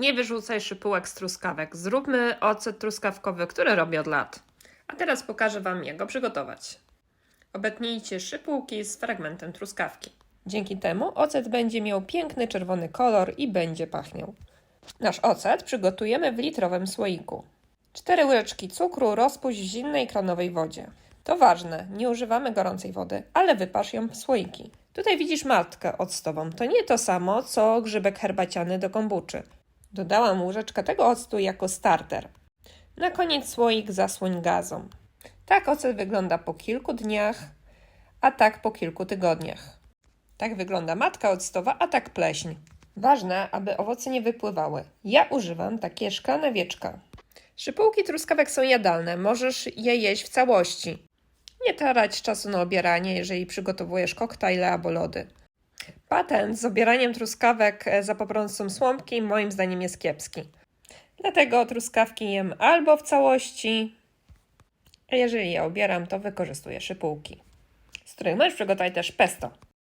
Nie wyrzucaj szypułek z truskawek. Zróbmy ocet truskawkowy, który robię od lat. A teraz pokażę Wam, jak go przygotować. Obetnijcie szypułki z fragmentem truskawki. Dzięki temu ocet będzie miał piękny czerwony kolor i będzie pachniał. Nasz ocet przygotujemy w litrowym słoiku. 4 łyżeczki cukru rozpuść w zimnej kranowej wodzie. To ważne, nie używamy gorącej wody, ale wypasz ją w słoiki. Tutaj widzisz matkę octową. To nie to samo, co grzybek herbaciany do kombuczy. Dodałam łyżeczkę tego octu jako starter. Na koniec słoik zasłoń gazą. Tak ocet wygląda po kilku dniach, a tak po kilku tygodniach. Tak wygląda matka octowa, a tak pleśń. Ważne, aby owoce nie wypływały. Ja używam takie szklane wieczka. Szypułki truskawek są jadalne, możesz je jeść w całości. Nie trać czasu na obieranie, jeżeli przygotowujesz koktajle albo lody. Patent z obieraniem truskawek e, za pomocą słomki moim zdaniem jest kiepski. Dlatego truskawki jem albo w całości, a jeżeli je obieram, to wykorzystuję szypułki, z których możesz przygotować też pesto.